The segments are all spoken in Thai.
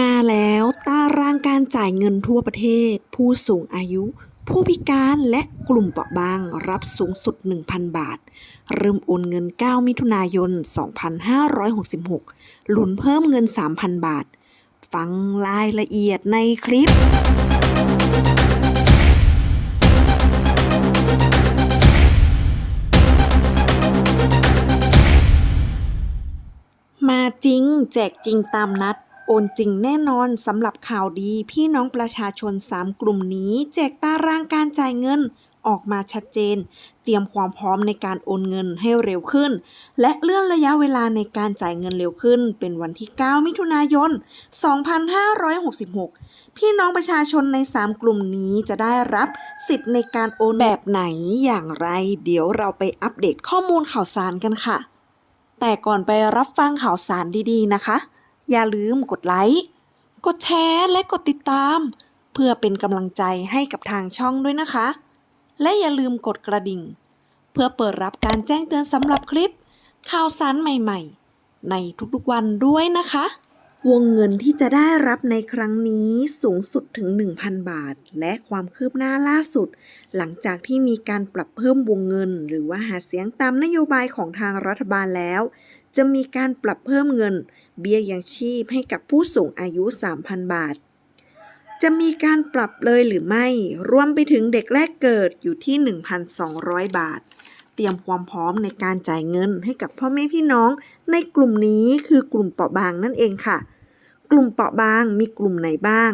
มาแล้วตารางการจ่ายเงินทั่วประเทศ ผู้สูงอายุ ผู้พิการและกลุ่มเปราะบางรับสูงสุด 1,000 บาท เริ่มโอนเงิน 9 มิถุนายน 2566ลุ้นเพิ่มเงิน 3,000 บาท ฟังรายละเอียดในคลิปมาจริง แจกจริงตามนัด โอนจริงแน่นอนสำหรับข่าวดี พี่น้องประชาชน 3 กลุ่มนี้แจกตารางการจ่ายเงินออกมาชัดเจน เตรียมความพร้อมในการโอนเงินให้เร็วขึ้น และเลื่อนระยะเวลาในการจ่ายเงินเร็วขึ้น เป็นวันที่ 9 มิถุนายน 2566 พี่น้องประชาชนใน 3 กลุ่มนี้จะได้รับสิทธิ์ในการโอนแบบไหนอย่างไร เดี๋ยวเราไปอัปเดตข้อมูลข่าวสารกันค่ะ แต่ก่อนไปรับฟังข่าวสารดีๆนะคะ อย่าลืมกดไลค์ กดแชร์และกดติดตาม เพื่อเป็นกำลังใจให้กับทางช่องด้วยนะคะ และอย่าลืมกดกระดิ่ง เพื่อเปิดรับการแจ้งเตือนสำหรับคลิป ข่าวสารใหม่ๆ ในทุกๆวันด้วยนะคะ วงเงินที่จะได้รับในครั้งนี้สูงสุดถึง 1,000 บาท และความคืบหน้าล่าสุด หลังจากที่มีการปรับเพิ่มวงเงิน หรือว่าหาเสียงตามนโยบายของทางรัฐบาลแล้ว จะมีการปรับเพิ่มเงิน เบี้ยยังชีพให้กับผู้สูงอายุ 3,000 บาท จะมีการปรับเลยหรือไม่ รวมไปถึงเด็กแรกเกิดอยู่ที่ 1,200 บาทเตรียมความพร้อมในการจ่ายเงินให้กับพ่อแม่พี่น้องในกลุ่มนี้คือกลุ่มเปราะบางนั่นเองค่ะ กลุ่มเปราะบางมีกลุ่มไหนบ้าง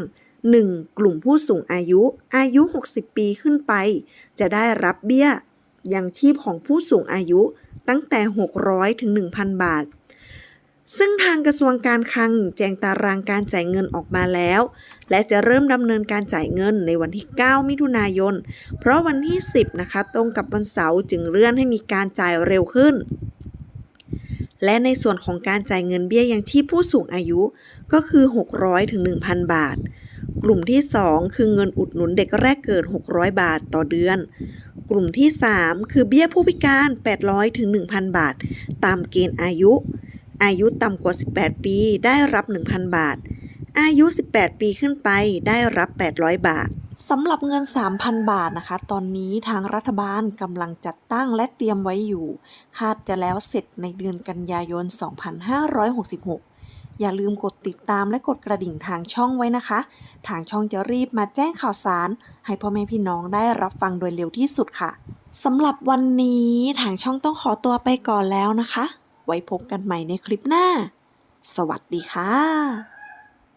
1. กลุ่มผู้สูงอายุ อายุ 60 ปีขึ้นไป จะได้รับเบี้ย ยังชีพของผู้สูงอายุตั้งแต่ 600 ถึง 1,000 บาท ซึ่งทางกระทรวงการคลังแจงตารางการจ่ายเงินออกมาแล้ว และจะเริ่มดำเนินการจ่ายเงินในวันที่ 9 มิถุนายน เพราะวันที่ 10 นะคะ ตรงกับวันเสาร์จึงเลื่อนให้มีการจ่ายเร็วขึ้น และในส่วนของการจ่ายเงินเบี้ยยังชีพผู้สูงอายุก็คือ 600ถึง1,000 บาท กลุ่มที่ 2 คือเงินอุดหนุนเด็กแรกเกิด 600 บาทต่อเดือน กลุ่มที่ 3 คือเบี้ยผู้พิการ 800ถึง1,000 บาท ตามเกณฑ์อายุ อายุต่ำกว่า 18 ปีได้รับ 1,000 บาท อายุ 18 ปีขึ้นไปได้รับ 800 บาท สำหรับเงิน 3,000 บาทนะคะ ตอนนี้ทางรัฐบาลกำลังจัดตั้งและเตรียมไว้อยู่ คาดจะแล้วเสร็จในเดือนกันยายน 2566 อย่าลืมกดติดตามและกดกระดิ่งทางช่องไว้นะคะ ทางช่องจะรีบมาแจ้งข่าวสาร ให้พ่อแม่พี่น้องได้รับฟังโดยเร็วที่สุดค่ะสำหรับวันนี้ทางช่องต้องขอตัวไปก่อนแล้วนะคะ ไว้พบกันใหม่ในคลิปหน้า สวัสดีค่ะ